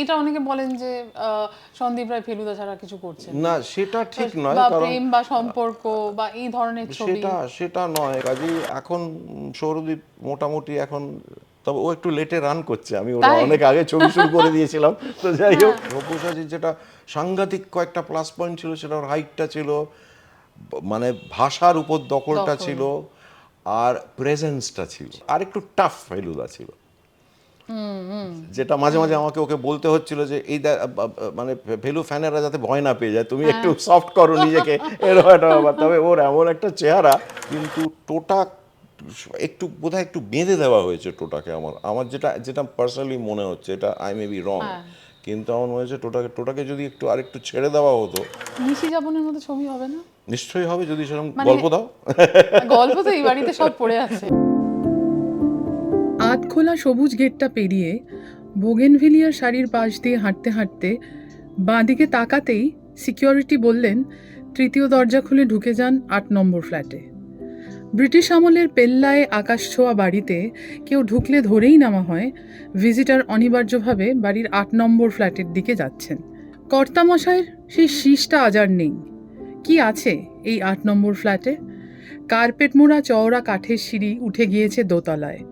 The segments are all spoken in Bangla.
এটা অনেকে বলেন যে সন্দীপ রায় ফেলুদা ছাড়া কিছু করছেন না। সেটা ঠিক নয় বা প্রেম বা সম্পর্ক বা এই ধরনের ছবি। সেটা সেটা নয় কাজেই এখন সৌরদীপ মোটামুটি এখন তবে ও একটু লেটে রান করছে আমি ওরা অনেক আগে ছবি শুরু করে দিয়েছিলাম তো যাই হোক। রূপসাজির যেটা সাংঘাতিক কয়েকটা প্লাস পয়েন্ট ছিল সেটা ওর হাইটটা ছিল মানে ভাষার উপর দখলটা ছিল আর প্রেজেন্সটা ছিল আর একটু টাফ ফেলুদা ছিল। যেটা মাঝে মাঝে আমাকে ওকে বলতে হচ্ছিল যে এই মানে ভেলু ফ্যানেরা যাতে ভয় না পেয়ে যায় তুমি একটু সফট করো নিজেকে এরকম একটা ব্যাপার। তবে ওর এমন একটা চেহারা কিন্তু টোটা একটু বোধহয় একটু বেঁধে দেওয়া হয়েছে টোটাকে আমার। আমার যেটা যেটা পার্সোনালি মনে হচ্ছে এটা আই মে বি রং কিন্তু আমার মনে হচ্ছে টোটাকে টোটাকে যদি একটু আরেকটু ছেড়ে দেওয়া হতো। নিশি যাপনের মতো ছবি হবে না? নিশ্চয়ই হবে যদি সেরকম মানে- গল্প দাও। গল্প তো এই বাড়িতে সব পড়ে আছে। আধখোলা সবুজ গেটটা পেরিয়ে বোগেনভিলিয়ার শাড়ির পাশ দিয়ে হাঁটতে হাঁটতে বাঁদিকে তাকাতেই সিকিউরিটি বললেন, তৃতীয় দরজা খুলে ঢুকে যান আট নম্বর ফ্ল্যাটে। ব্রিটিশ আমলের পেল্লায় আকাশ ছোঁয়া বাড়িতে কেউ ঢুকলে ধরেই নামা হয়, ভিজিটার অনিবার্যভাবে বাড়ির আট নম্বর ফ্ল্যাটের দিকে যাচ্ছেন। কর্তামশাইয়ের সেই শীষটা আজার নেই। কি আছে এই আট নম্বর ফ্ল্যাটে? কার্পেট মোড়া চওড়া কাঠের সিঁড়ি উঠে গিয়েছে দোতলায়।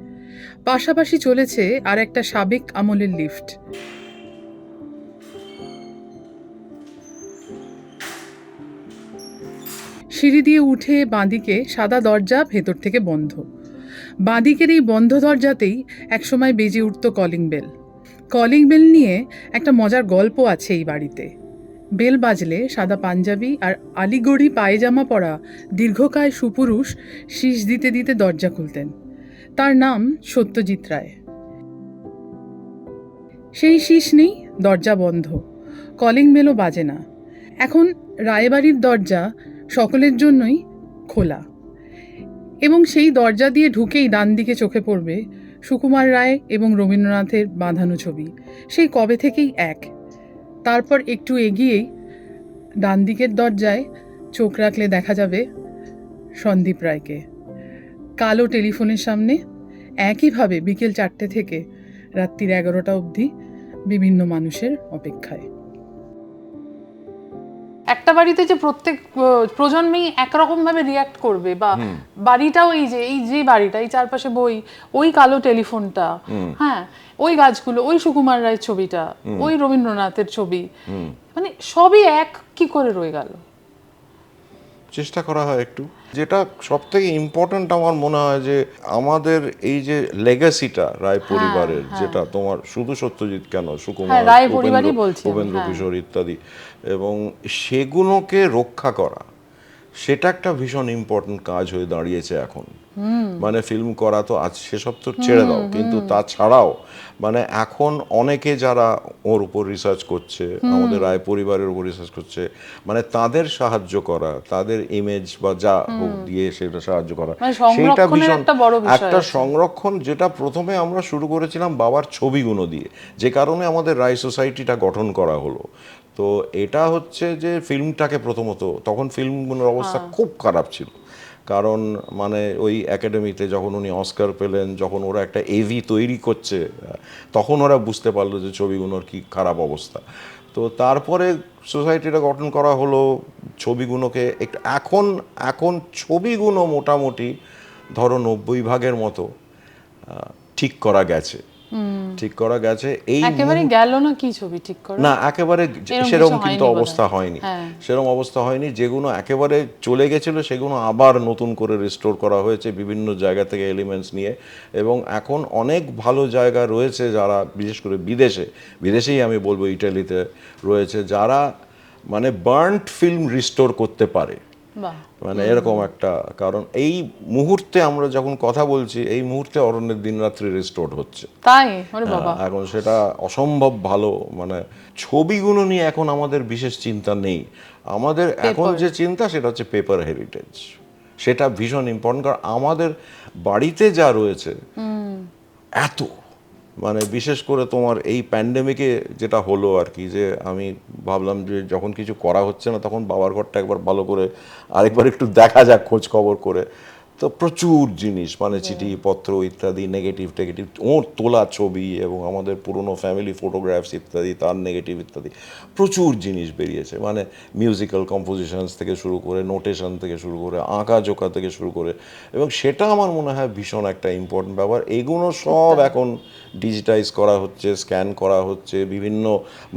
পাশাপাশি চলেছে আর একটা সাবেক আমলের লিফট। সিঁড়ি দিয়ে উঠে বাঁদিকে সাদা দরজা ভেতর থেকে বন্ধ। বাঁদিকের এই বন্ধ দরজাতেই একসময় বেজে উঠত কলিং বেল। কলিং বেল নিয়ে একটা মজার গল্প আছে এই বাড়িতে। বেল বাজলে সাদা পাঞ্জাবি আর আলিগড়ি পায়জামা পরা দীর্ঘকায় সুপুরুষ শীষ দিতে দিতে দরজা খুলতেন। তার নাম সত্যজিৎ রায়। সেই শীষ নেই, দরজা বন্ধ। কলিং বেলও বাজে না। এখন রায়বাড়ির দরজা সকলের জন্যই খোলা। এবং সেই দরজা দিয়ে ঢুকেই ডান দিকে চোখে পড়বে সুকুমার রায় এবং রবীন্দ্রনাথের বাঁধানো ছবি। সেই কবে থেকেই এক। তারপর একটু এগিয়েই ডান দিকের দরজায় চোখ রাখলে দেখা যাবে সন্দীপ রায়কে। কালো টেলিফোনের সামনে একইভাবে বিকেল চারটে থেকে রাত্রির এগারোটা অবধি বিভিন্ন মানুষের অপেক্ষায়। একটা বাড়িতে যে প্রত্যেক প্রজন্মেই একরকম ভাবে রিয়াক্ট করবে বা বাড়িটাও এই যে এই যে বাড়িটা এই চারপাশে বই ওই কালো টেলিফোনটা হ্যাঁ ওই গাছগুলো ওই সুকুমার রায়ের ছবিটা ওই রবীন্দ্রনাথের ছবি মানে সবই এক কি করে রয়ে গেল? চেষ্টা করা হয় একটু। যেটা সব থেকে ইম্পর্টেন্ট আমার মনে হয় যে আমাদের এই যে লেগাসিটা রায় পরিবারের যেটা তোমার শুধু সত্যজিৎ কেন? সুকুমার হ্যাঁ, উপেন্দ্র- হ্যাঁ। কিশোর ইত্যাদি। এবং সেগুলোকে রক্ষা করা সেটা একটা ভীষণ ইম্পর্টেন্ট কাজ হয়ে দাঁড়িয়েছে এখন। মানে ফিল্ম করা তো আজ সেসব তো ছেড়ে দাও। কিন্তু তাছাড়াও মানে এখন অনেকে যারা ওর উপর রিসার্চ করছে আমাদের রায় পরিবারের উপর রিসার্চ করছে মানে তাদের সাহায্য করা তাদের ইমেজ বা যা হোক দিয়ে সেটা সাহায্য করা মানে একটা বড় বিষয় একটা। সংরক্ষণ যেটা প্রথমে আমরা শুরু করেছিলাম বাবার ছবিগুলো দিয়ে যে কারণে আমাদের রায় সোসাইটিটা গঠন করা হলো। তো এটা হচ্ছে যে ফিল্মটাকে প্রথমত তখন ফিল্মগুলোর অবস্থা খুব খারাপ ছিল। কারণ মানে ওই একাডেমিতে যখন উনি অস্কার পেলেন, যখন ওরা একটা এভি তৈরি করছে, তখন ওরা বুঝতে পারল যে ছবিগুলোর কি খারাপ অবস্থা। তো তারপরে সোসাইটিটা গঠন করা হলো ছবিগুলোকে একটু এখন এখন ছবিগুলো মোটামুটি ধরো নব্বই ভাগের মতো ঠিক করা গেছে। ঠিক করা গেছে। এই একেবারে গেল না কি ছবি ঠিক করে? না একেবারে সেরকম কিন্তু অবস্থা হয়নি। হ্যাঁ। সেরকম অবস্থা হয়নি। যেগুলো একেবারে চলে গেছিল সেগুলো আবার নতুন করে রিস্টোর করা হয়েছে বিভিন্ন জায়গা থেকে এলিমেন্টস নিয়ে। এবং এখন অনেক ভালো জায়গা রয়েছে যারা বিশেষ করে বিদেশে বিদেশেই আমি বলব ইটালিতে রয়েছে যারা মানে বার্নড ফিল্ম রিস্টোর করতে পারে। মানে এরকম একটা কারণ। এই মুহূর্তে আমরা যখন কথা বলছি এই মুহূর্তে অরণ্যের দিনরাত্রি রিস্টোর হচ্ছে। তাই? হ্যাঁ, এখন সেটা অসম্ভব ভালো। মানে ছবিগুলো নিয়ে এখন আমাদের বিশেষ চিন্তা নেই। আমাদের এখন যে চিন্তা সেটা হচ্ছে পেপার হেরিটেজ সেটা ভীষণ ইম্পর্টেন্ট কারণ আমাদের বাড়িতে যা রয়েছে এত মানে বিশেষ করে তোমার এই প্যান্ডেমিকে যেটা হলো আর কি, যে আমি ভাবলাম যে যখন কিছু করা হচ্ছে না তখন বাবার ঘরটা একবার ভালো করে আরেকবার একটু দেখা যাক খোঁজ খবর করে। তো প্রচুর জিনিস মানে চিঠি পত্র ইত্যাদি নেগেটিভ টেগেটিভ ওর তোলা ছবি এবং আমাদের পুরনো ফ্যামিলি ফটোগ্রাফস ইত্যাদি তার নেগেটিভ ইত্যাদি প্রচুর জিনিস বেরিয়েছে। মানে মিউজিক্যাল কম্পোজিশনস থেকে শুরু করে নোটেশন থেকে শুরু করে আঁকা জোকা থেকে শুরু করে এবং সেটা আমার মনে হয় ভীষণ একটা ইম্পর্টেন্ট ব্যাপার। এগুলো সব এখন ডিজিটাইজ করা হচ্ছে স্ক্যান করা হচ্ছে বিভিন্ন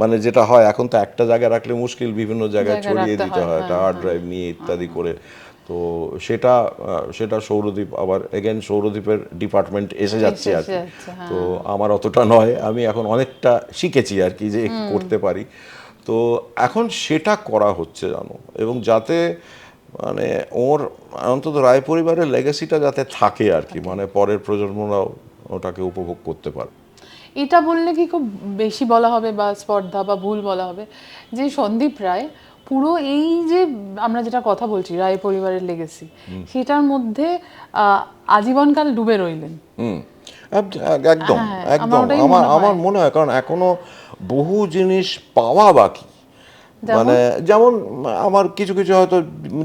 মানে যেটা হয় এখন তো একটা জায়গায় রাখলে মুশকিল বিভিন্ন জায়গায় ছড়িয়ে দিতে হয়, একটা হার্ড ড্রাইভ নিয়ে ইত্যাদি করে। তো সেটা সেটা সৌরদ্বীপ আবার এগেন সৌরদীপের ডিপার্টমেন্ট এসে যাচ্ছে আর কি। হ্যাঁ। তো আমার অতটা নয় আমি এখন অনেকটা শিখেছি আর কি যে করতে পারি। তো এখন সেটা করা হচ্ছে জানো এবং যাতে মানে ওর অন্তত রায় পরিবারের লেগেসিটা যাতে থাকে আর কি মানে পরের প্রজন্মরাও ওটাকে উপভোগ করতে পারে। এটা বললে কি খুব বেশি বলা হবে বা স্পর্ধা বা ভুল বলা হবে? যে সন্দীপ রায় পুরো এই যে আমরা যেটা কথা বলছি রায় পরিবারের লেগেসি সেটার মধ্যে আহ, আজীবনকাল ডুবে রইলেন। একদম হ্যাঁ, একদম। আমার আমার মনে হয় কারণ এখনও বহু জিনিস পাওয়া বাকি। মানে যেমন আমার কিছু কিছু হয়তো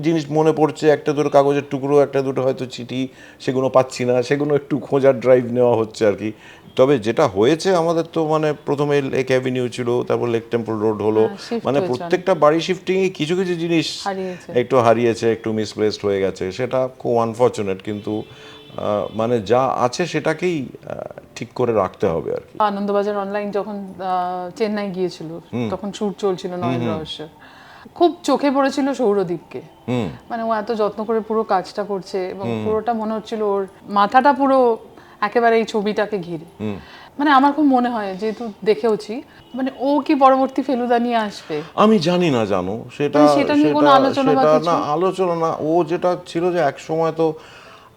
জিনিস মনে পড়ছে একটা দুটো কাগজের টুকরো একটা দুটো হয়তো চিঠি সেগুলো পাচ্ছি না সেগুলো একটু খোঁজার ড্রাইভ নেওয়া হচ্ছে আর কি। তবে যেটা হয়েছে আমাদের তো মানে প্রথমে লেক অ্যাভিনিউ ছিল তারপর লেক টেম্পল রোড হলো। হ্যাঁ, মানে প্রত্যেকটা বাড়ি শিফটিং কিছু কিছু জিনিস একটু হারিয়েছে একটু মিসপ্লেসড হয়ে গেছে। সেটা খুব আনফর্চুনেট কিন্তু মানে যা আছে সেটাকেই ঠিক করে রাখতে হবে আর কি। আনন্দবাজার অনলাইন যখন চেন্নাই গিয়েছিল তখন শুট চলছিল নয়ন রহস্য। খুব চোখে পড়েছিল সৌরদীপকে। মানে ও এত যত্ন করে পুরো কাজটা করছে এবং পুরোটা মনে হচ্ছিল ওর মাথাটা পুরো একেবারে এই ছবিটাকে ঘিরে। মানে আমার খুব মনে হয় যেহেতু দেখেওছি মানে ও কি পরবর্তী ফেলুদা নিয়ে আসবে? আমি জানি না জানো। সেটা সেটা নিয়ে কোনো আলোচনা বা কিছু? না আলোচনা না। ও যেটা ছিল যে এক সময় তো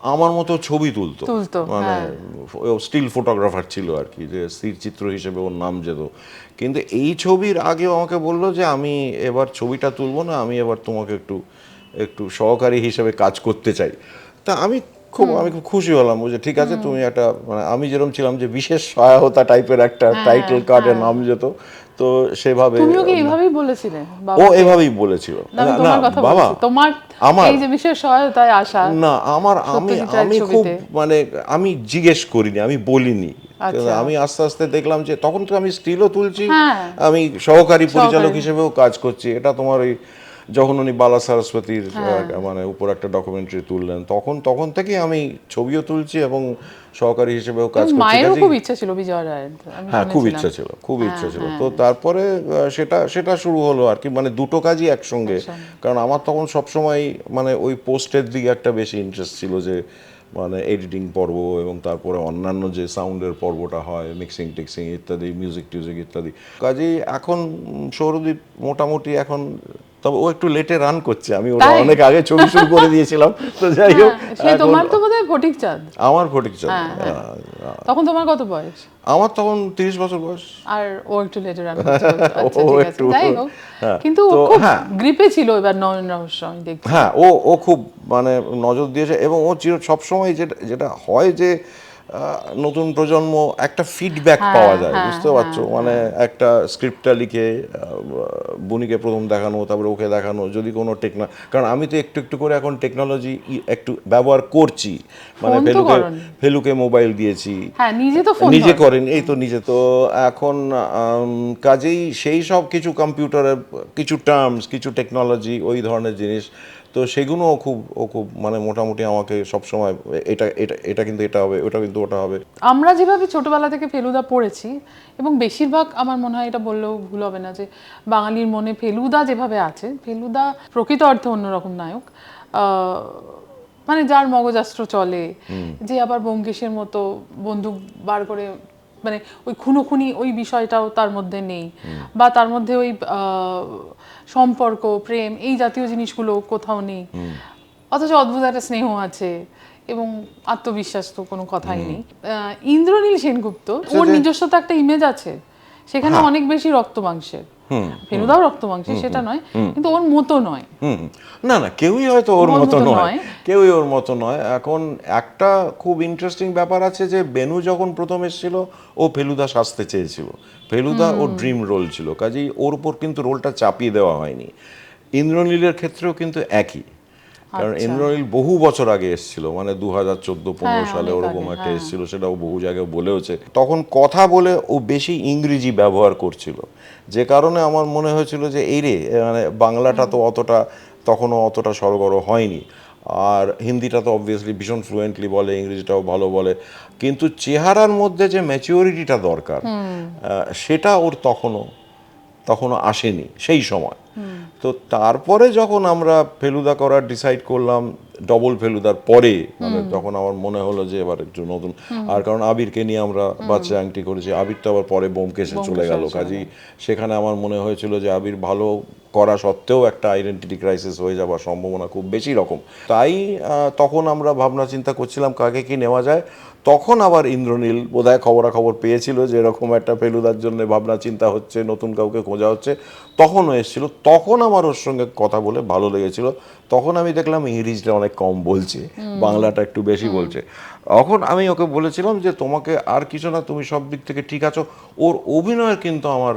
আমার মতো ছবি তুলতো। মানে হ্যাঁ। স্টিল ফটোগ্রাফার ছিল আর কি যে স্থির চিত্র হিসেবে ওর নাম যেত। কিন্তু এই ছবির আগে আমাকে বলল যে আমি এবার ছবিটা তুলবো না আমি এবার তোমাকে একটু একটু সহকারী হিসেবে কাজ করতে চাই। তা আমি খুব আমি খুব খুশি হলাম যে ঠিক আছে তুমি একটা মানে আমি যেরকম ছিলাম যে বিশেষ সহায়তা টাইপের একটা টাইটেল কার্ডের নাম যেত তো সেভাবে তুমিও কি এইভাবেই বলেছিলে ও এভাবেই বলেছিল। না, বাবা তোমার আমার এই যে বিষয়ে সহায়তায় আসা না আমার আমি আমি খুব মানে আমি জিজ্ঞেস করিনি আমি বলিনি। আচ্ছা। আমি আস্তে আস্তে দেখলাম যে তখন তো আমি স্টিলও তুলছি হ্যাঁ। আমি সহকারী। পরিচালক হিসেবেও কাজ করছি। এটা তোমার ওই যখন উনি বালা সারস্বতীর হ্যাঁ। মানে উপর একটা ডকুমেন্টারি তুললেন তখন তখন থেকে আমি ছবিও তুলছি এবং সহকারী হিসেবেও কাজ করছি। মায়েরও খুব ইচ্ছা ছিল বিজয় রায়ের হ্যাঁ খুব। ইচ্ছা ছিল খুব ইচ্ছা ছিল। তো তারপরে সেটা সেটা শুরু হলো আর কি মানে দুটো কাজই একসঙ্গে। কারণ আমার তখন সবসময় মানে ওই পোস্টের দিকে একটা বেশি ইন্টারেস্ট ছিল যে মানে এডিটিং পর্ব এবং তারপরে অন্যান্য যে সাউন্ডের পর্বটা হয় মিক্সিং টিক্সিং ইত্যাদি মিউজিক টিউজিক ইত্যাদি। কাজেই এখন উম, সৌরদীপ মোটামুটি এখন তবে ও একটু লেটে রান করছে আমি তাই? অনেক আগে ছবি শুরু করে দিয়েছিলাম তো যাই হোক হ্যাঁ, সে তোমার তো বোধহয় ফটিক চাঁদ আমার ফটিক চাঁদ। হ্যাঁ, হ্যাঁ। তখন তোমার কত বয়স আমার তখন তিরিশ বছর বয়স আর ও একটু লেটে রান আচ্ছা ঠিক আছে একটু- যাই হোক কিন্তু তো খুব। গ্রিপে ছিল এবার নয়ন রহস্য আমি দেখছি হ্যাঁ ও ও খুব মানে নজর দিয়েছে এবং ও চির সবসময় যেটা যেটা হয় যে নতুন প্রজন্ম একটা ফিডব্যাক হ্যাঁ, পাওয়া যায় হ্যাঁ, বুঝতে পারছ? মানে একটা স্ক্রিপ্টটা লিখে বুনিকে প্রথম দেখানো তারপরে ওকে দেখানো যদি কোনো টেকনো কারণ আমি তো একটু একটু করে এখন টেকনোলজি একটু ব্যবহার করছি। মানে ফেলুকে ফেলুকে মোবাইল দিয়েছি। হ্যাঁ নিজে তো নিজে করেন। এই তো নিজে। তো এখন কাজেই সেই সব কিছু কম্পিউটারের কিছু টার্মস কিছু টেকনোলজি ওই ধরনের জিনিস তো সেগুলো খুব ও খুব মানে মোটামুটি আমাকে সবসময় এটা এটা এটা কিন্তু এটা হবে ওটা কিন্তু ওটা হবে। আমরা যেভাবে ছোটবেলা থেকে ফেলুদা পড়েছি এবং বেশিরভাগ আমার মনে হয় এটা বললেও ভুল হবে না যে বাঙালির মনে ফেলুদা যেভাবে আছে ফেলুদা প্রকৃত অর্থে অন্যরকম নায়ক। মানে যার মগজাস্ত্র চলে যে আবার ব্যোমকেশের মতো বন্দুক বার করে মানে ওই খুনোখুনি ওই বিষয়টাও তার মধ্যে নেই। বা তার মধ্যে ওই আহ, সম্পর্ক প্রেম এই জাতীয় জিনিসগুলো কোথাও নেই। অথচ অদ্ভুত একটা স্নেহ আছে এবং আত্মবিশ্বাস তো কোনো কথাই নেই। আহ, ইন্দ্রনীল সেনগুপ্ত ওর নিজস্ব তো একটা ইমেজ আছে। সেখানে অনেক বেশি রক্ত মাংসের ফেলুদাও রক্ত মাংসের সেটা নয় কিন্তু ওর মতো নয়। না না কেউই হয়তো ওর মতো নয়। কেউই ওর মতো নয়। এখন একটা খুব ইন্টারেস্টিং ব্যাপার আছে যে বেনু যখন প্রথম এসেছিল ও ফেলুদা সাজতে চেয়েছিল। ফেলুদা ও ড্রিম রোল ছিল। কাজেই ওর উপর কিন্তু রোলটা চাপিয়ে দেওয়া হয়নি। ইন্দ্রনীলের ক্ষেত্রেও কিন্তু একই। কারণ আচ্ছা। ইন্দ্রনীল বহু বছর আগে এসেছিল মানে দু হাজার চোদ্দ পনেরো হ্যাঁ, সালে ওরকম একটা হ্যাঁ। এসেছিল সেটাও বহু জায়গায় বলেওছে। তখন কথা বলে ও বেশি ইংরেজি ব্যবহার করছিল। যে কারণে আমার মনে হয়েছিল যে এই রে মানে বাংলাটা তো অতটা তখনও অতটা সরগর হয়নি। আর হিন্দিটা তো অবভিয়াসলি ভীষণ ফ্লুয়েন্টলি বলে ইংরেজিটাও ভালো বলে। কিন্তু চেহারার মধ্যে যে ম্যাচিওরিটিটা দরকার সেটা ওর তখনও তখনও আসেনি সেই সময়। তো তারপরে যখন আমরা ফেলুদা করার ডিসাইড করলাম ডবল ফেলুদার পরে মানে তখন আমার মনে হলো যে এবার একটু নতুন। আর কারণ আবিরকে নিয়ে আমরা বাচ্চা আংটি করেছি আবির তো আবার পরে বোমকেশে চলে গেল। কাজেই সেখানে আমার মনে হয়েছিল যে আবির ভালো করা সত্ত্বেও একটা আইডেন্টিটি ক্রাইসিস হয়ে যাওয়ার সম্ভাবনা খুব বেশি রকম। তাই তখন আমরা ভাবনা চিন্তা করছিলাম কাকে কি নেওয়া যায়। তখন আবার ইন্দ্রনীল বোধহয় খবরাখবর পেয়েছিল যে এরকম একটা ফেলুদার জন্য ভাবনা চিন্তা হচ্ছে নতুন কাউকে খোঁজা হচ্ছে। তখনও এসেছিল। তখন আমার ওর সঙ্গে কথা বলে ভালো লেগেছিল। তখন আমি দেখলাম ইংরেজিটা অনেক কম বলছে বাংলাটা একটু বেশি বলছে। তখন আমি ওকে বলেছিলাম যে তোমাকে আর কিছু না তুমি সব দিক থেকে ঠিক আছো। ওর অভিনয়ের কিন্তু আমার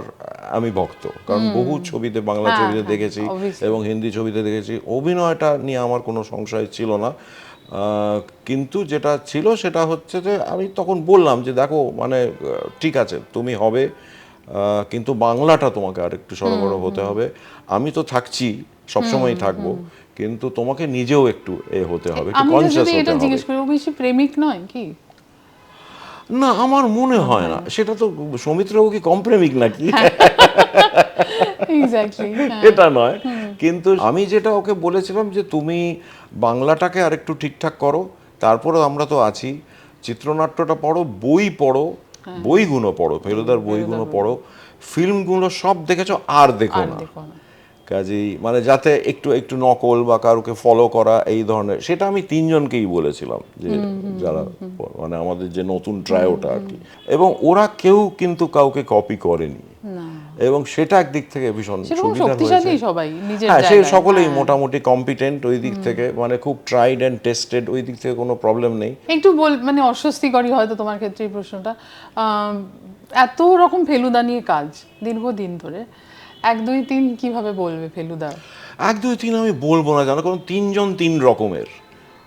আমি ভক্ত। কারণ বহু ছবিতে বাংলা হ্যাঁ, ছবিতে হ্যাঁ, দেখেছি এবং হিন্দি ছবিতে দেখেছি। অভিনয়টা নিয়ে আমার কোনো সংশয় ছিল না। কিন্তু যেটা ছিল সেটা হচ্ছে যে আমি তখন বললাম যে দেখো মানে ঠিক আছে তুমি হবে কিন্তু বাংলাটা তোমাকে আর একটু সরবরাহ হতে হবে। আমি তো থাকছি সবসময় থাকব কিন্তু তোমাকে নিজেও একটু এ হতে হবে একটু কনসিয়াস হতে হবে। জিজ্ঞেস বেশি প্রেমিক নয় কি? না আমার মনে হয় না। সেটা তো সৌমিত্রবাবু কি কম প্রেমিক নাকি? এটা নয়। কিন্তু আমি যেটা ওকে বলেছিলাম যে তুমি বাংলাটাকে আরেকটু ঠিকঠাক করো তারপরে আমরা তো আছি। চিত্রনাট্যটা পড়ো বই পড়ো বইগুলো পড়ো ফেলুদার বইগুলো পড়ো। ফিল্মগুলো সব দেখেছ আর দেখো না। কাজেই মানে যাতে একটু একটু নকল বা কারোকে ফলো করা এই ধরনের সেটা আমি তিনজনকেই বলেছিলাম যে যারা মানে আমাদের যে নতুন ট্রায়োটা আর কি। এবং ওরা কেউ কিন্তু কাউকে কপি করেনি। না। এবং সেটা একদিক থেকে ভীষণ সুবিধা হয়েছে। সবাই নিজের হ্যাঁ সে সকলেই হ্যাঁ। মোটামুটি কম্পিটেন্ট ওই দিক থেকে মানে খুব ট্রাইড অ্যান্ড টেস্টেড ওই দিক থেকে কোনো প্রবলেম নেই। একটু বল মানে অস্বস্তিকরই হয়তো তোমার ক্ষেত্রে এই প্রশ্নটা। এত রকম ফেলুদা নিয়ে কাজ দীর্ঘদিন ধরে এক দুই তিন কীভাবে বলবে ফেলুদা? এক দুই তিন আমি বলব না জানো কারণ তিনজন তিন রকমের।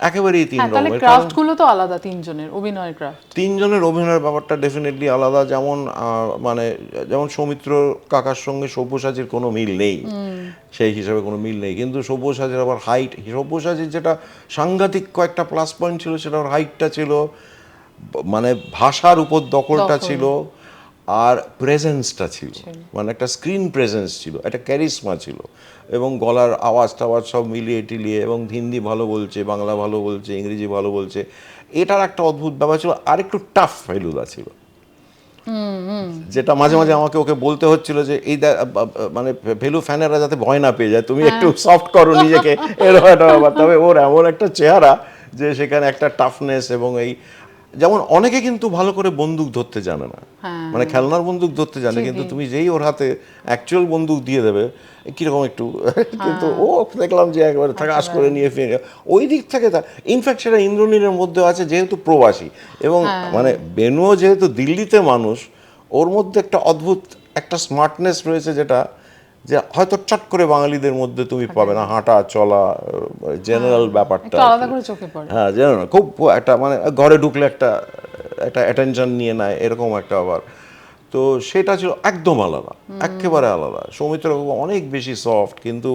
একেবারেই তিন হ্যাঁ তাহলে ক্রাফটগুলো তো আলাদা তিনজনের অভিনয়ের ক্রাফট তিনজনের অভিনয়ের ব্যাপারটা ডেফিনেটলি আলাদা যেমন মানে যেমন সৌমিত্র কাকার সঙ্গে সব্যসাচীর কোনো মিল নেই। সেই হিসাবে কোনো মিল নেই। কিন্তু সব্যসাচীর আবার হাইট সব্যসাচীর যেটা সাংঘাতিক কয়েকটা প্লাস পয়েন্ট ছিল সেটা ওর হাইটটা ছিল মানে ভাষার উপর দখলটা ছিল আর প্রেজেন্সটা ছিল। মানে একটা স্ক্রিন প্রেজেন্স ছিল একটা ক্যারিসমা ছিল। এবং গলার আওয়াজ টাওয়াজ সব মিলিয়ে টিলিয়ে এবং হিন্দি ভালো বলছে বাংলা ভালো বলছে ইংরেজি ভালো বলছে এটার একটা অদ্ভুত ব্যাপার ছিল আর একটু টাফ ফেলুদা ছিল। যেটা মাঝে মাঝে আমাকে ওকে বলতে হচ্ছিল যে এই মানে ভেলু ফ্যানেরা যাতে ভয় না পেয়ে যায় তুমি একটু সফট করো নিজেকে। এরকম একটা ব্যাপার। তবে ওর এমন একটা চেহারা যে সেখানে একটা টাফনেস এবং এই যেমন অনেকে কিন্তু ভালো করে বন্দুক ধরতে জানে না। হ্যাঁ। মানে খেলনার বন্দুক ধরতে জানে কিন্তু তুমি যেই ওর হাতে অ্যাকচুয়াল বন্দুক দিয়ে দেবে কীরকম একটু কিন্তু ও দেখলাম যে একবার থাকাস করে নিয়ে ফিরে ওই দিক থেকে তা ইনফ্যাক্ট সেটা ইন্দ্রনীলের মধ্যে আছে যেহেতু প্রবাসী এবং মানে বেনুও যেহেতু দিল্লিতে মানুষ ওর মধ্যে একটা অদ্ভুত একটা স্মার্টনেস রয়েছে যেটা যে হয়তো চট করে বাঙালিদের মধ্যে তুমি পাবে না হাঁটা চলা জেনারেল ব্যাপারটা চোখে পড়ে। হ্যাঁ জেনারেল খুব একটা মানে ঘরে ঢুকলে একটা একটা অ্যাটেনশন নিয়ে নেয় এরকম একটা আবার তো সেটা ছিল একদম আলাদা একেবারে আলাদা। সৌমিত্র অনেক বেশি সফট কিন্তু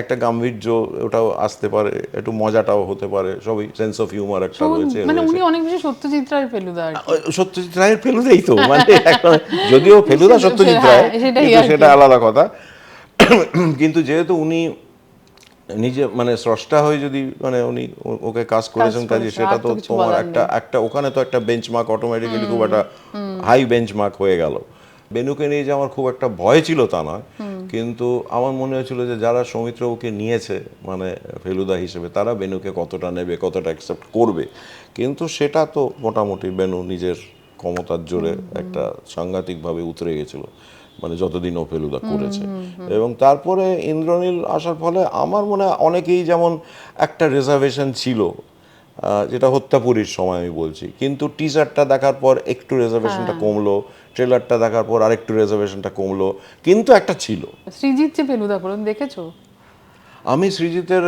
একটা গাম্ভীর্য ওটাও আসতে পারে একটু মজাটাও হতে পারে সবই সেন্স অফ হিউমার একটা রয়েছে মানে উনি অনেক বেশি সত্যজিৎ রায়ের ফেলুদা সত্যজিৎ রায়ের ফেলুদাই তো মানে এখন যদিও ফেলুদা সত্যজিৎ হ্যাঁ, রায় সেটা আলাদা কথা। কিন্তু যেহেতু উনি নিজে মানে স্রষ্টা হয়ে যদি মানে উনি ওকে কাজ করেছেন কাজে সেটা তো তোমার একটা একটা ওখানে তো একটা বেঞ্চমার্ক অটোমেটিক্যালি খুব একটা হাই বেঞ্চমার্ক হয়ে গেল। বেনুকে নিয়ে যে আমার খুব একটা ভয় ছিল তা নয়। কিন্তু আমার মনে হয়েছিল যে যারা সৌমিত্রবাবুকে নিয়েছে মানে ফেলুদা হিসেবে তারা বেনুকে কতটা নেবে কতটা অ্যাকসেপ্ট করবে। কিন্তু সেটা তো মোটামুটি বেনু নিজের ক্ষমতার জোরে একটা সাংঘাতিকভাবে উতরে গেছিল মানে যতদিন ও ফেলুদা করেছে। এবং তারপরে ইন্দ্রনীল আসার ফলে আমার মনে হয় অনেকেই যেমন একটা রিজার্ভেশন ছিল যেটা হত্যাপুরীর সময় আমি বলছি। কিন্তু টিজারটা দেখার পর একটু রিজার্ভেশনটা কমলো ট্রেলারটা দেখার পর আরেকটু রিজার্ভেশনটা কমলো। কিন্তু একটা ছিল। সৃজিৎ যে ফেলুদা করুন দেখেছ? আমি সৃজিতের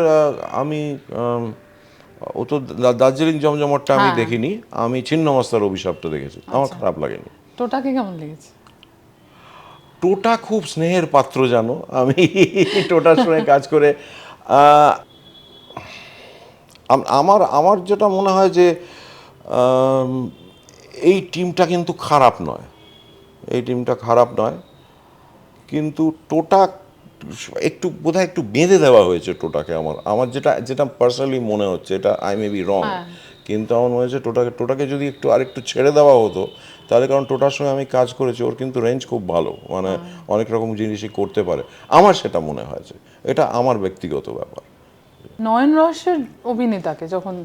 আমি ও তো দার্জিলিং জমজমটটা আমি হ্যাঁ। দেখিনি। আমি ছিন্নমস্তার অভিশাপটা দেখেছি। আমার খারাপ লাগেনি। টোটাকে কেমন লেগেছে? টোটা খুব স্নেহের পাত্র জানো? আমি টোটার সঙ্গে কাজ করে আমার আমার যেটা মনে হয় যে এই টিমটা কিন্তু খারাপ নয়। এই টিমটা খারাপ নয়। কিন্তু টোটা একটু বোধহয় একটু বেঁধে দেওয়া হয়েছে টোটাকে আমার। আমার যেটা যেটা পার্সোনালি মনে হচ্ছে এটা আই মে বি রং হ্যাঁ। কিন্তু আমার মনে হচ্ছে টোটাকে টোটাকে যদি একটু আরেকটু ছেড়ে দেওয়া হতো তাহলে কারণ টোটার সঙ্গে আমি কাজ করেছি ওর কিন্তু রেঞ্জ খুব ভালো মানে অনেক রকম জিনিসই করতে পারে। আমার সেটা মনে হয়েছে। এটা আমার ব্যক্তিগত ব্যাপার। নয়ন রহস্যের অভিনেতাকে যখন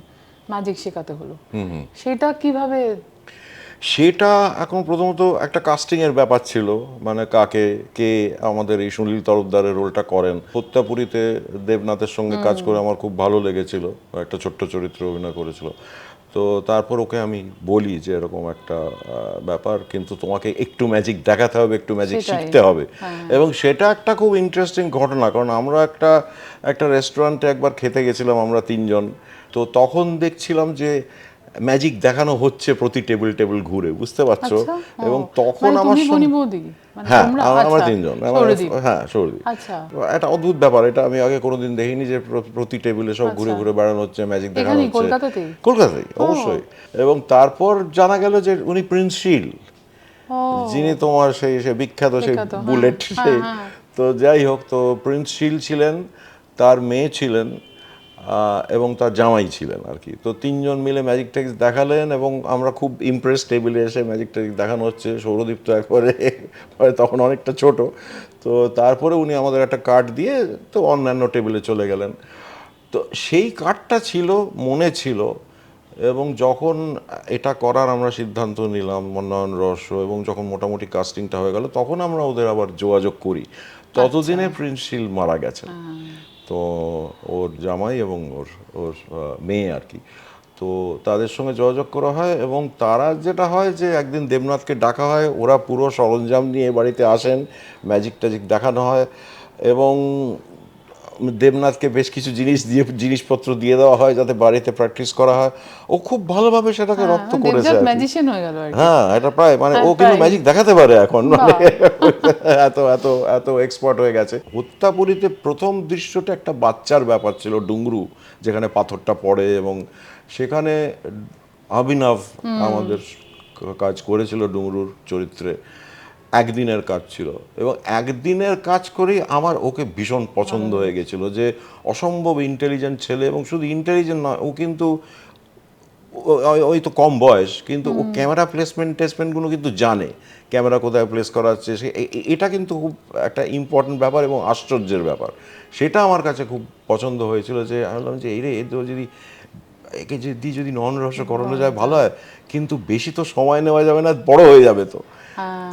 ম্যাজিক শেখাতে হলো সেটা কীভাবে সেটা এখন প্রথমত একটা কাস্টিং এর ব্যাপার ছিল মানে কাকে কে আমাদের এই সুনীল তরফদারের রোলটা করেন। হত্যাপুরীতে দেবনাথের সঙ্গে কাজ করে আমার খুব ভালো লেগেছিল একটা ছোট্ট চরিত্র অভিনয় করেছিল। তো তারপর ওকে আমি বলি যে এরকম একটা ব্যাপার কিন্তু তোমাকে একটু ম্যাজিক দেখাতে হবে একটু ম্যাজিক শিখতে হবে। এবং সেটা একটা খুব ইন্টারেস্টিং ঘটনা কারণ আমরা একটা একটা রেস্টুরেন্টে একবার খেতে গেছিলাম আমরা তিনজন। তো তখন দেখছিলাম যে ম্যাজিক দেখানো হচ্ছে প্রতি টেবিল টেবিল ঘুরে বুঝতে পারছ? আচ্ছা, এবং তখন মানে আমার মানে হ্যাঁ আমরা- আচ্ছা, তিনজন। আমার- হ্যাঁ সৌরদীপ। আচ্ছা। একটা অদ্ভুত ব্যাপার এটা আমি আগে কোনোদিন দেখিনি যে প্রতি টেবিলে সব ঘুরে ঘুরে বেড়ানো হচ্ছে ম্যাজিক দেখানো হচ্ছে। কলকাতাতেই? কলকাতায় অবশ্যই। এবং তারপর জানা গেল যে উনি প্রিন্স শীল। ও। যিনি তোমার সেই সে বিখ্যাত সেই হ্যাঁ, বুলেট হ্যাঁ, সেই হ্যাঁ। তো যাই হোক তো প্রিন্স শীল ছিলেন তার মেয়ে ছিলেন এবং তার জামাই ছিলেন আর কি। তো তিনজন মিলে ম্যাজিক ট্যাক্স দেখালেন এবং আমরা খুব ইমপ্রেস টেবিলে এসে ম্যাজিক ট্যাক্স দেখানো হচ্ছে। সৌরদীপ তো একবারে তখন অনেকটা ছোট। তো তারপরে উনি আমাদের একটা কার্ড দিয়ে তো অন্যান্য টেবিলে চলে গেলেন। তো সেই কার্ডটা ছিল মনে ছিল এবং যখন এটা করার আমরা সিদ্ধান্ত নিলাম মন্নয়ন রহস্য এবং যখন মোটামুটি কাস্টিংটা হয়ে গেল তখন আমরা ওদের আবার যোগাযোগ করি। ততদিনে প্রিন্স শীল মারা গেছেন। তো ওর জামাই এবং ওর ওর মেয়ে আর কি। তো তাদের সঙ্গে যোগাযোগ করা হয় এবং তারা যেটা হয় যে একদিন দেবনাথকে ডাকা হয়, ওরা পুরো সরঞ্জাম নিয়ে বাড়িতে আসেন ম্যাজিক ট্যাজিক দেখানো হয় এবং দেবনাথকে বেশ কিছু জিনিস দিয়ে জিনিসপত্র দিয়ে দেওয়া হয় যাতে বাড়িতে প্র্যাকটিস করা হয়। ও খুব ভালোভাবে সেটাকে রপ্ত করেছে ম্যাজিশিয়ান হয়ে গেল হ্যাঁ এটা প্রায় মানে ও হ্যাঁ, কিন্তু ম্যাজিক দেখাতে পারে এখন। মানে এত এত এত এক্সপার্ট হয়ে গেছে। হত্যাপুরীতে প্রথম দৃশ্যটা একটা বাচ্চার ব্যাপার ছিল ডুংরু যেখানে পাথরটা পড়ে এবং সেখানে অভিনব আমাদের কাজ করেছিল ডুংরুর চরিত্রে। একদিনের কাজ ছিল। এবং একদিনের কাজ করেই আমার ওকে ভীষণ পছন্দ হয়ে গেছিল যে অসম্ভব ইন্টেলিজেন্ট ছেলে এবং শুধু ইন্টেলিজেন্ট নয় ও কিন্তু ওই- তো কম বয়স কিন্তু ও ক্যামেরা প্লেসমেন্ট টেসমেন্টগুলো কিন্তু জানে। ক্যামেরা কোথায় প্লেস করা হচ্ছে এটা কিন্তু খুব একটা ইম্পর্টেন্ট ব্যাপার এবং আশ্চর্যের ব্যাপার। সেটা আমার কাছে খুব পছন্দ হয়েছিল যে আমি বললাম যে এই রে এ তো যদি একে যদি যদি নন রহস্য করানো যায় ভালো হয়। কিন্তু বেশি তো সময় নেওয়া যাবে না বড় হয়ে যাবে তো।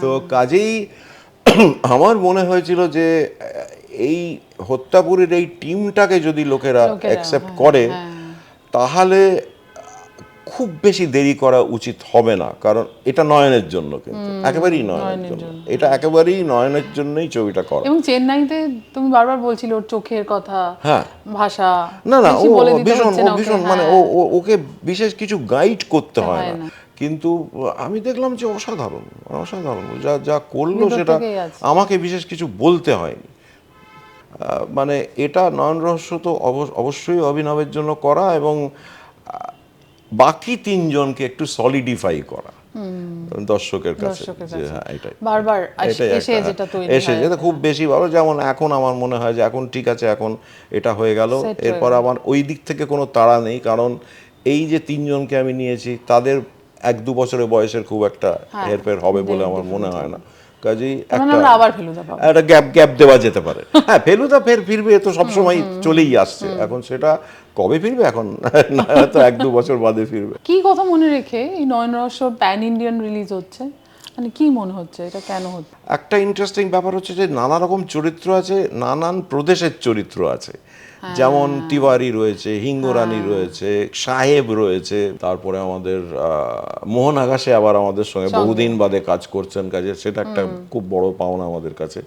তো কাজেই আমার মনে হয়েছিল যে এই হত্যাপুরের এই টিমটাকে যদি লোকেরা অ্যাকসেপ্ট হ্যাঁ, করে হ্যাঁ। তাহলে খুব বেশি দেরি করা উচিত হবে না কারণ এটা নয়নের জন্য কিন্তু একেবারেই নয়নের জন্য এটা একেবারেই নয়নের জন্যই ছবিটা করা এবং চেন্নাইতে তুমি বারবার বলছিলে ওর চোখের কথা হ্যাঁ। ভাষা না না ও ভীষণ ও ভীষণ মানে ও হ্যাঁ। ওকে বিশেষ কিছু গাইড করতে হয় হয় না। কিন্তু আমি দেখলাম যে অসাধারণ অসাধারণ। যা যা করল সেটা আমাকে বিশেষ কিছু বলতে হয়নি। মানে এটা নয়ন রহস্য তো অবশ- অবশ্যই অভিনবের জন্য করা এবং বাকি তিনজনকে একটু সলিডিফাই করা। দর্শকের কাছে। হ্যাঁ বারবার এসে হয়। যেটা খুব বেশি ভালো। যেমন এখন আমার মনে হয় যে এখন ঠিক আছে এখন এটা হয়ে গেল। এরপর আমার ওই দিক থেকে কোনো তাড়া নেই কারণ এই যে তিনজনকে আমি নিয়েছি তাদের এক দু বছরের বয়সের খুব একটা হ্যাঁ, হেরফের হবে বলে আমার মনে হয় না। কাজেই একটা আবার ফেলুদা একটা গ্যাপ গ্যাপ দেওয়া যেতে পারে। হ্যাঁ ফেলুদা ফের ফিরবে তো সবসময় চলেই আসছে। এখন সেটা কবে ফিরবে এখন? না তো এক দু বছর বাদে ফিরবে। কি কথা মনে রেখে এই নয়ন রহস্য প্যান ইন্ডিয়ান রিলিজ হচ্ছে? মানে কি মনে হচ্ছে? এটা কেন হচ্ছে? একটা ইন্টারেস্টিং ব্যাপার হচ্ছে যে নানা রকম চরিত্র আছে নানান প্রদেশের চরিত্র আছে। যেমন তিওয়ারি রয়েছে হিঙ্গরানি রয়েছে সাহেব রয়েছে তারপরে আমাদের মোহন আকাশে আবার আমাদের সঙ্গে বহুদিন বাদে কাজ করছেন কাজে সেটা একটা খুব বড় পাওনা আমাদের কাছে।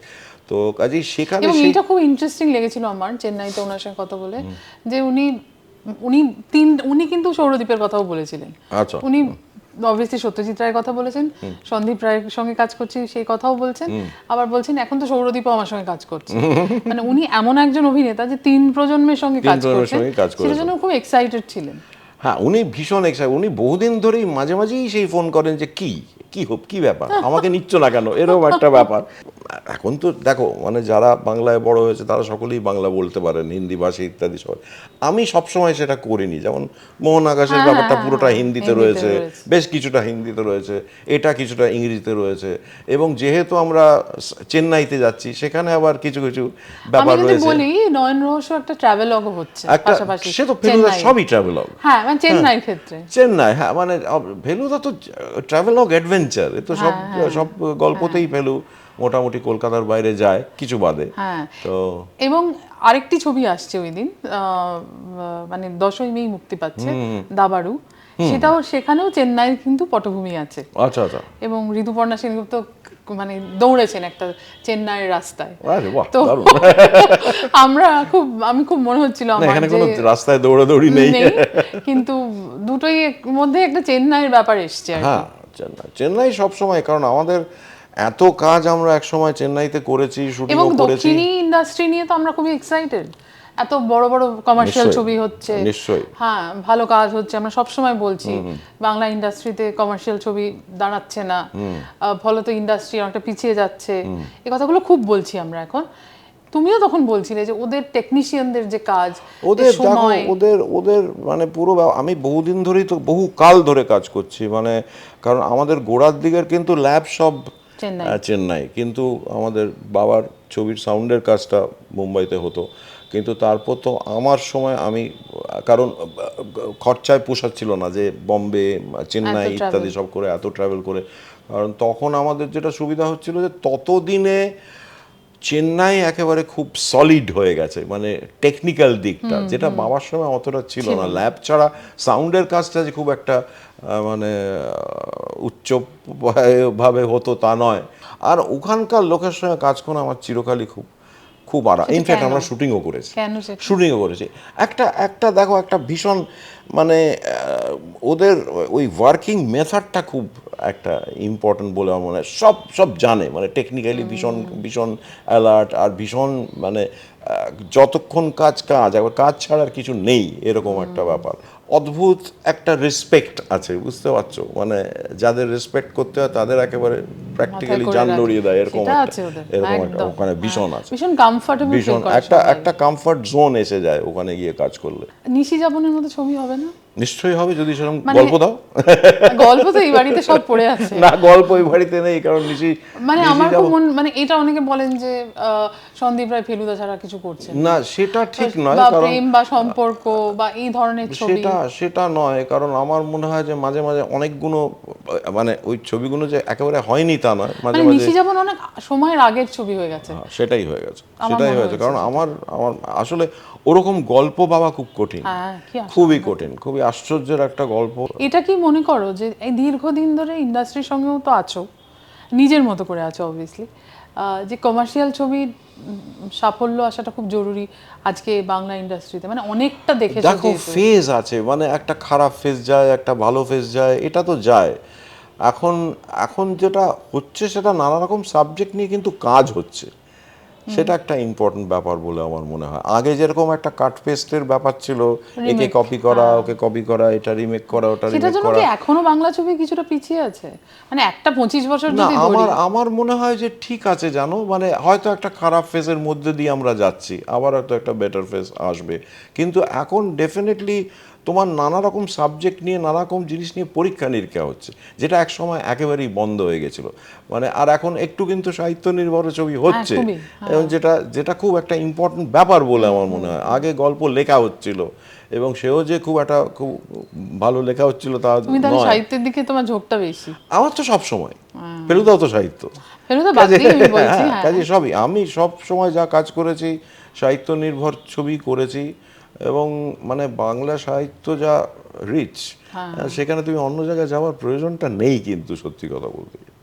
তো কাজেই সেখানে এইটা খুব ইন্টারেস্টিং লেগেছিল আমার চেন্নাইতে ওনার সঙ্গে কথা বলে। যে উনি উনি তিন উনি কিন্তু সৌরদ্বীপের কথাও বলেছিলেন। আচ্ছা। উনি অবভিয়াসলি সত্যজিৎ রায়ের কথা বলেছেন সন্দীপ রায়ের সঙ্গে কাজ করছি সেই কথাও বলছেন আবার বলছেন এখন তো সৌরদীপও আমার সঙ্গে কাজ করছে। মানে উনি এমন একজন অভিনেতা যে তিন প্রজন্মের সঙ্গে কাজ করছেন সেটার জন্য খুব এক্সাইটেড ছিলেন। হ্যাঁ উনি ভীষণ এক্সাইট উনি বহুদিন ধরেই মাঝে মাঝেই সেই ফোন করেন যে কি কি হোক কি ব্যাপার? আমাকে নিচ্ছ না কেন? এরকম একটা ব্যাপার। এখন তো দেখো মানে যারা বাংলায় বড় হয়েছে তারা সকলেই বাংলা বলতে পারেন হিন্দি ভাষা ইত্যাদি সব। আমি সবসময় সেটা করিনি। যেমন মোহন আকাশের হ্যাঁ, ব্যাপারটা হ্যাঁ, পুরোটা হ্যাঁ, হিন্দিতে রয়েছে। বেশ কিছুটা হিন্দিতে রয়েছে এটা কিছুটা ইংরেজিতে রয়েছে। এবং যেহেতু আমরা চেন্নাইতে যাচ্ছি সেখানে আবার কিছু কিছু ব্যাপার রয়েছে। বলি নয়ন রহস্য একটা ট্রাভেলগও হচ্ছে একটা সে তো সবই ট্রাভেলগ হ্যাঁ মানে চেন্নাইয়ের ক্ষেত্রে। চেন্নাই হ্যাঁ মানে তো ট্রাভেলগ অ্যাডভেঞ্চার এ তো সব হ্যাঁ, সব গল্পতেই ফেলু মোটামুটি কলকাতার বাইরে যায় কিছু বাদে। হ্যাঁ। তো এবং আরেকটি ছবি আসছে ওই দিন মানে দশই মে মুক্তি পাচ্ছে দাবাড়ু। সেটাও সেখানেও চেন্নাইয়ের কিন্তু পটভূমি আছে। আচ্ছা আচ্ছা। এবং ঋতুপর্ণা সেনগুপ্ত মানে দৌড়েছেন একটা চেন্নাইয়ের রাস্তায়। তো আমরা খুব আমি খুব মনে হচ্ছিল না, এখানে কোনো রাস্তায় দৌড়াদৌড়ি নেই। নেই কিন্তু দুটোই মধ্যে একটা চেন্নাইয়ের ব্যাপার এসছে হ্যাঁ চেন্নাই চেন্নাই সব সময় কারণ আমাদের এত কাজ আমরা এক সময় চেন্নাইতে করেছি এবং শুটিংও করেছি। দক্ষিণী ইন্ডাস্ট্রি নিয়ে তো আমরা খুবই এক্সাইটেড এত বড় বড় কমার্শিয়াল ছবি হচ্ছে। নিশ্চয়ই। হ্যাঁ ভালো কাজ হচ্ছে আমরা সব সময় বলছি বাংলা ইন্ডাস্ট্রিতে কমার্শিয়াল ছবি দাঁড়াচ্ছে না। ফলত ইন্ডাস্ট্রি অনেকটা পিছিয়ে যাচ্ছে। এই কথাগুলো খুব বলছি আমরা এখন। তুমিও তখন বলছিলে যে ওদের টেকনিশিয়ানদের যে কাজ ওদের সময়। ওদের ওদের মানে পুরো আমি বহুদিন ধরেই তো বহু কাল ধরে কাজ করছি। মানে কারণ আমাদের গোড়ার দিকের কিন্তু ল্যাব সব চেন্নাই। চেন্নাই। কিন্তু আমাদের বাবার ছবির সাউন্ডের কাজটা মুম্বাইতে হতো। কিন্তু তারপর তো আমার সময় আমি কারণ খরচায় পোষাচ্ছিল না যে বম্বে চেন্নাই ইত্যাদি সব করে এত ট্রাভেল করে। কারণ তখন আমাদের যেটা সুবিধা হচ্ছিল যে ততদিনে চেন্নাই একেবারে খুব সলিড হয়ে গেছে মানে টেকনিক্যাল দিকটা যেটা বাবার সময় অতটা ছিল না। ল্যাব ছাড়া সাউন্ডের কাজটা যে খুব একটা মানে উচ্চভাবে উচ্চ ভাবে হতো তা নয়। আর ওখানকার লোকের সঙ্গে কাজ করা আমার চিরকালই খুব খুব আরাম ইনফ্যাক্ট আমরা শুটিংও করেছি। শুটিংও করেছি। একটা একটা দেখো একটা ভীষণ মানে ওদের ওই ওয়ার্কিং মেথডটা খুব একটা ইম্পর্টেন্ট বলে আমার মনে হয়। সব সব জানে। মানে টেকনিক্যালি ভীষণ ভীষণ অ্যালার্ট আর ভীষণ মানে যতক্ষণ কাজ কাজ আবার কাজ ছাড়া আর কিছু নেই এরকম একটা ব্যাপার। অদ্ভুত একটা রেসপেক্ট আছে বুঝতে পারছ? মানে যাদের রেসপেক্ট করতে হয় তাদের একেবারে প্র্যাকটিক্যালি জান লড়িয়ে দেয় এরকম এরকম একটা ওখানে ভীষণ হ্যাঁ। আছে। ভীষণ কমফর্টেবল ভীষণ একটা একটা কমফর্ট জোন এসে যায় ওখানে গিয়ে কাজ করলে। নিশি যাপনের মতো ছবি হবে না? নিশ্চয়ই হবে যদি সেরকম মানে- গল্প দাও। গল্প তো এই বাড়িতে সব পড়ে আছে। না গল্প ওই বাড়িতে নেই কারণ নিশি মানে আমার খুব মন মানে এটা অনেকে বলেন যে সন্দীপ রায় ফেলুদা ছাড়া কিছু করছেন না। সেটা ঠিক নয় কারণ প্রেম বা সম্পর্ক বা এই ধরনের ছবি। সেটা সেটা নয় কারণ আমার মনে হয় যে মাঝে মাঝে অনেকগুলো মানে ওই ছবিগুলো যে একেবারে হয়নি তা নয় মাঝে মানে মাঝে নিশি যাপন অনেক সময়ের আগের ছবি হয়ে গেছে। হ্যাঁ, সেটাই হয়ে গেছে সেটাই হয়ে হয়েছে কারণ আমার আমার আসলে ওরকম গল্প পাওয়া খুব কঠিন। হ্যাঁ। খুবই কঠিন খুবই আশ্চর্যের একটা গল্প। এটা কি মনে করো যে এই দীর্ঘদিন ধরে ইন্ডাস্ট্রির সঙ্গেও তো আছো? নিজের মতো করে আছো অবভিয়াসলি যে কমার্শিয়াল ছবির সাফল্য আসাটা খুব জরুরি আজকে বাংলা ইন্ডাস্ট্রিতে মানে অনেকটা দেখে দেখো ফেজ আছে। মানে একটা খারাপ ফেজ যায় একটা ভালো ফেজ যায় এটা তো যায়। এখন এখন যেটা হচ্ছে সেটা নানা রকম সাবজেক্ট নিয়ে কিন্তু কাজ হচ্ছে। সেটা একটা ইম্পর্টেন্ট ব্যাপার বলে আমার মনে হয়। আগে যেরকম একটা কাট পেস্টের ব্যাপার ছিল একে কপি করা ওকে কপি করা এটা রিমেক করা ওটা রিমেক করা। এখনও বাংলা ছবি কিছুটা পিছিয়ে আছে? মানে একটা পঁচিশ বছর না যদি আমার আমার মনে হয় যে ঠিক আছে জানো? মানে হয়তো একটা খারাপ ফেজের মধ্যে দিয়ে আমরা যাচ্ছি আবার হয়তো একটা বেটার ফেজ আসবে। কিন্তু এখন ডেফিনেটলি তোমার নানা রকম সাবজেক্ট নিয়ে নানা রকম জিনিস নিয়ে পরীক্ষা নিরীক্ষা হচ্ছে যেটা এক সময় একেবারেই বন্ধ হয়ে গেছিল। মানে আর এখন একটু কিন্তু সাহিত্য নির্ভর ছবি হচ্ছে। এবং যেটা যেটা খুব একটা ইম্পর্টেন্ট ব্যাপার বলে আমার মনে হয়। আগে গল্প লেখা হচ্ছিল এবং সেও যে খুব একটা খুব ভালো লেখা হচ্ছিল তা তুমি তাহলে সাহিত্যের দিকে তোমার ঝোঁকটা বেশি? আমার তো সব সময়। হ্যাঁ। ফেলুদাও তো সাহিত্য। ফেলুদা হ্যাঁ, হ্যাঁ। কাজে সবই। আমি সব সময় যা কাজ করেছি সাহিত্য নির্ভর ছবি করেছি এবং মানে বাংলা সাহিত্য যা রিচ সেখানে তুমি অন্য জায়গায় যাওয়ার প্রয়োজনটা নেই কিন্তু সত্যি কথা বলতে গেলে।